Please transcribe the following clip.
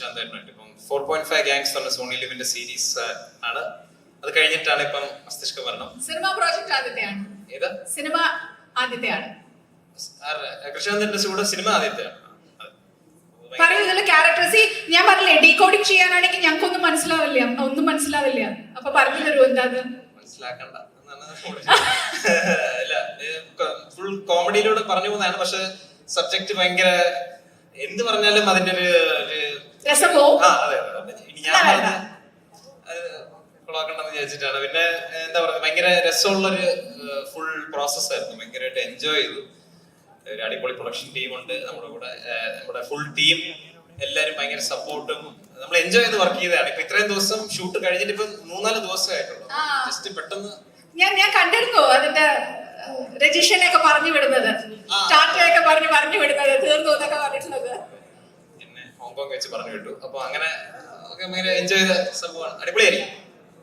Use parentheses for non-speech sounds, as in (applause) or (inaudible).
പ്രശാന്ത് ഏട്ടനായിട്ട് ഇപ്പം four point five gangs പറഞ്ഞ സോണി ലിവിന്റെ സീരീസ് ആണ്. അത് കഴിഞ്ഞിട്ടാണ് ഇപ്പം മസ്തിഷ്ക മരണം സിനിമ പ്രോജക്റ്റ് ആദ്യത്തെയാണ്. ഏതാ? സിനിമ ആദ്യത്തെയാണ്. പ്രശാന്തിന്റെ കൂടെ സിനിമ ആദ്യത്തെയാണ്. അതെ. പറയൂ ഇതിലെ ക്യാരക്ടേഴ്സ് ഞാൻ പറഞ്ഞില്ലേ ഡീകോഡിങ് ചെയ്യാനാണെങ്കിൽ ഞങ്ങൾക്കൊന്നും മനസ്സിലാവില്ല. ഒന്നും മനസ്സിലാവില്ല. അപ്പൊ (laughs) പറഞ്ഞു തരുമോ എന്താ? മനസ്സിലാക്കണ്ട അല്ല ഫുൾ കോമഡിയിലൂടെ പറഞ്ഞു പോകുന്നതാണ് പക്ഷെ സബ്ജക്ട് ഭയങ്കര എന്ത് പറഞ്ഞാലും അതിന്റെ ഒരു രസം പോവും. ആ അതെ ഇനി ഞാൻ പറഞ്ഞ കൊളാക്കണ്ടെന്ന് വിചാരിച്ചിട്ടാണ്. പിന്നെ എന്താ പറയുക ഭയങ്കര രസമുള്ളൊരു ഫുൾ പ്രോസസ് ആയിരുന്നു. ഭയങ്കരമായിട്ട് എൻജോയ് ചെയ്തു. ഒരു അടിപൊളി പ്രൊഡക്ഷൻ ടീം ഉണ്ട്. നമ്മുടെ കൂടെ നമ്മുടെ ഫുൾ ടീം എല്ലാരും ഭയങ്കര സപ്പോർട്ടും നമ്മൾ എൻജോയ് ചെയ്ത് വർക്ക് ചെയ്തതാണ്. ഇപ്പൊ ഇത്രയും ദിവസം ഷൂട്ട് കഴിഞ്ഞിട്ട് ഇപ്പൊ മൂന്നാൽ ദിവസമായിട്ടുള്ളൂ. ആ. ജസ്റ്റ് പെട്ടെന്ന് ഞാൻ ഞാൻ കണ്ടിരുന്നു അതിന്റെ രജിഷനൊക്കെ പറഞ്ഞു വിടുന്നത്. ടാറ്റയൊക്കെ പറഞ്ഞു പറഞ്ഞു വിടുന്നത് തീർന്നു എന്നൊക്കെ പറഞ്ഞിട്ടുള്ളത് ഹോങ്കോങ് വെച്ച് പറഞ്ഞു വിട്ടു അപ്പൊ അങ്ങനെ എൻജോയ് ചെയ്ത സംഭവമാണ്. അടിപൊളിയായിരിക്കും.